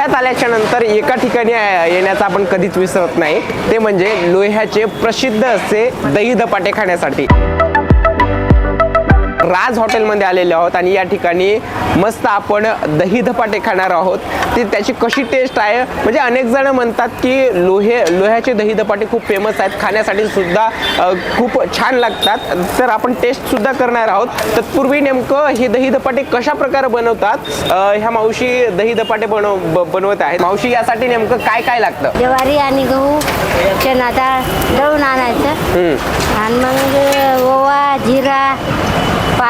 लोह्यात आल्याच्यानंतर एका ठिकाणी येण्याचा आपण कधीच विसरत नाही. ते म्हणजे लोह्याचे प्रसिद्ध असे दही धपाटे खाण्यासाठी. राज हॉटेलमध्ये आलेले आहोत आणि या ठिकाणी मस्त आपण दही धपाटे खाणार आहोत. ते त्याची कशी टेस्ट आहे? म्हणजे अनेक जण म्हणतात की लोहे लोह्याचे दही धपाटे खूप फेमस आहेत. खाण्यासाठी सुद्धा खूप छान लागतात. तर आपण टेस्ट सुद्धा करणार आहोत. तत्पूर्वी नेमकं हे दही धपाटे कशा प्रकारे बनवतात? ह्या मावशी दही धपाटे बनव बनवत आहेत. मावशी यासाठी नेमकं काय काय लागतं? ज्वारी आणि गहू चणा डाळ दळून आणायचं. आणि मग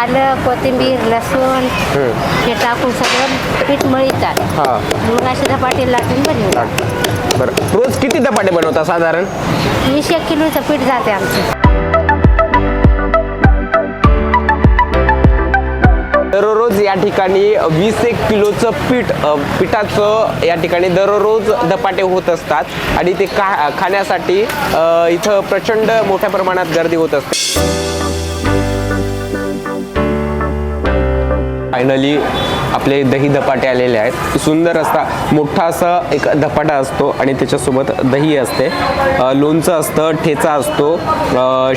पालक कोथिंबीर लसूण हे. टाकून सगळं पीठ मळीतात. हां. मग असे धपाटे लाटून बनवतात. बरं. रोज किती धपाटे बनवता साधारण? वीस एक किलोचं पीठ जाते आमचं. दररोज या ठिकाणी वीस एक किलोचं पीठ अ, पिठाचं या ठिकाणी दररोज धपाटे होत असतात आणि ते खाण्यासाठी अ, इथं प्रचंड मोठ्या प्रमाणात गर्दी होत असते. फायनली आपले दही धपाटे आलेले आहेत. सुंदर असा मोठा असा एक धपाटा असतो आणि त्याच्यासोबत दही असते. लोणचं असतं ठेचा असतो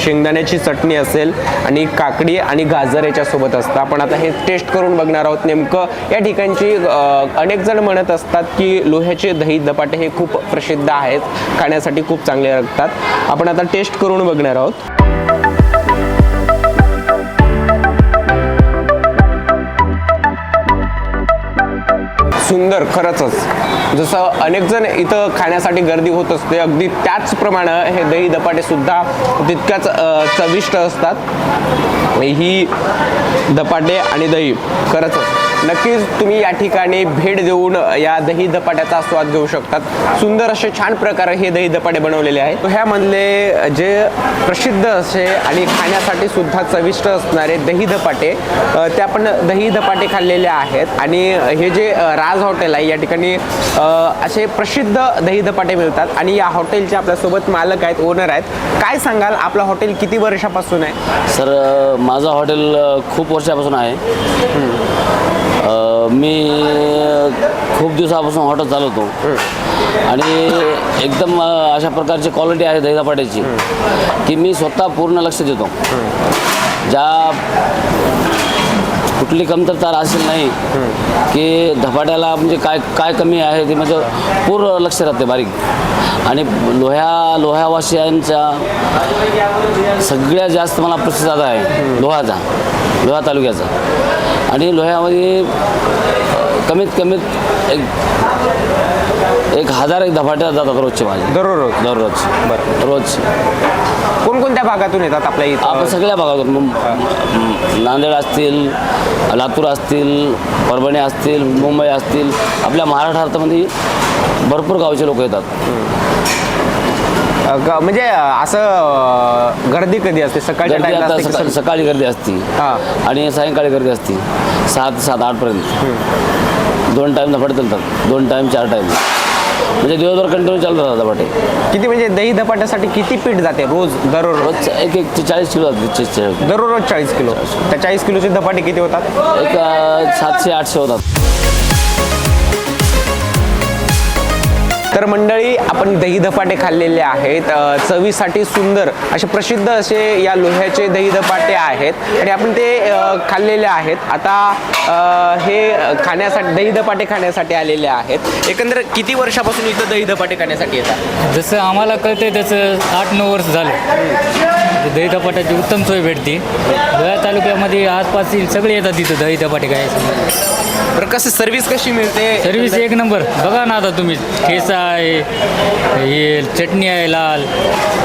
शेंगदाण्याची चटणी असेल आणि काकडी आणि गाजर याच्यासोबत असतं. आपण आता हे टेस्ट करून बघणार आहोत नेमकं. या ठिकाणची अनेक जण म्हणत असतात की लोह्याचे दही धपाटे हे खूप प्रसिद्ध आहेत. खाण्यासाठी खूप चांगले लागतात. आपण आता टेस्ट करून बघणार आहोत. सुंदर खरंचच. जसं अनेक जण इथं खाण्यासाठी गर्दी होत असते अगदी त्याचप्रमाणे हे दही धपाटे सुद्धा तितक्याच चविष्ट असतात. ही धपाटे आणि दही खरंच नक्कीच तुम्ही या ठिकाणी भेट देऊन या दही धपाट्याचा स्वाद घेऊ शकतात. सुंदर असे छान प्रकारे हे दही धपाटे बनवलेले आहेत. ह्यामधले जे प्रसिद्ध असे आणि खाण्यासाठी सुद्धा चविष्ट असणारे दही धपाटे अ, ते आपण दही धपाटे खाल्लेले आहेत. आणि हे जे राज हॉटेल आहे या ठिकाणी असे प्रसिद्ध दही धपाटे मिळतात. आणि या हॉटेलचे आपल्यासोबत मालक आहेत ओनर आहेत. काय सांगाल आपलं हॉटेल किती वर्षापासून आहे? सर माझं हॉटेल खूप वर्षापासून आहे. मी खूप दिवसापासून हॉटेल चालवतो. आणि एकदम अशा प्रकारची क्वालिटी आहे दहीदापाट्याची की मी स्वतः पूर्ण लक्ष देतो. ज्या कुठली कमतरता असेल नाही की धपाट्याला म्हणजे काय काय कमी आहे ते म्हणजे पूर्ण लक्ष राहते बारीक. आणि लोह्या लोह्यावासियांच्या सगळ्यात जास्त मला प्रसिद्ध आहे लोहाचा लोहा तालुक्याचा. आणि लोह्यामध्ये कमीत कमीत एक एक हजार एक धपाट्या जातात रोजचे माझे. दररोज दररोज. बरं. रोज. कोणकोणत्या भागातून येतात आपल्या आपण इथं सगळ्या भागातून. मुं- नांदेड असतील लातूर असतील परभणी असतील मुंबई असतील. आपल्या महाराष्ट्रामध्ये भरपूर गावचे लोक येतात. म्हणजे असं गर्दी कधी असते? सकाळच्या गर्दी टाइमला आता असते की? सका- सं- सकाळी गर्दी असते. हा. आणि सायंकाळी गर्दी असते. सात सात आठपर्यंत दोन टाईम धपाटे चालतात दोन टाईम चार टाईम म्हणजे दिवसभर कंटिन्यू चालू राहतात धपाटे. किती म्हणजे दही धपाट्यासाठी किती पीठ जाते रोज दररोज? रोज एक एक ते चाळीस किलो जातात चे- चे- दररोज चाळीस किलो. त्या चाळीस किलोचे धपाटे किती होतात? एक अं, सातशे आठशे होतात. तर मंडळी आपण दही धपाटे खाल्लेले आहेत. चवीसाठी सुंदर असे प्रसिद्ध असे या लोह्याचे दही धपाटे आहेत. आणि आपण ते खाल्लेले आहेत. आता हे खाण्यासाठी दही धपाटे खाण्यासाठी आलेले आहेत. एकंदर किती वर्षापासून इथं दही धपाटे खाण्यासाठी येतात? जसं आम्हाला कळते त्याचं आठ नऊ वर्ष झाले. दही धपाट्याची उत्तम सोय भेटते. धुळ्या तालुक्यामध्ये आसपासची सगळे येतात तिथं दही धपाटे काय बरं कसं सर्व्हिस कशी मिळते? सर्विस एक नंबर. बघा ना आता तुम्ही ठेचा आहे हे चटणी आहे लाल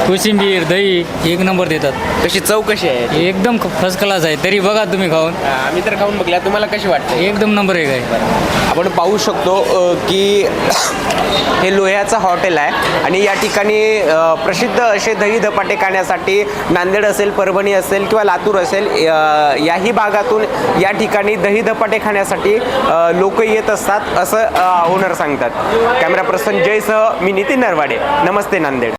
कोशिंबीर दही एक नंबर देतात. कशी चव कशी आहे? एकदम फर्स्ट क्लास आहे. तरी बघा तुम्ही खाऊन. आम्ही तर खाऊन बघल्या तुम्हाला कशी वाटते? एकदम नंबर एक आहे. आपण पाहू शकतो की हे लोह्याचं हॉटेल आहे. आणि या ठिकाणी प्रसिद्ध असे दही धपाटे खाण्यासाठी नांदेड असेल परभणी असेल किंवा लातूर असेल याही भागातून या ठिकाणी दही धपाटे खाण्यासाठी लोक येत असतात असं ओनर सांगतात. कॅमेरा पर्सन जयसह मी नितीन नरवाडे. नमस्ते नांदेड.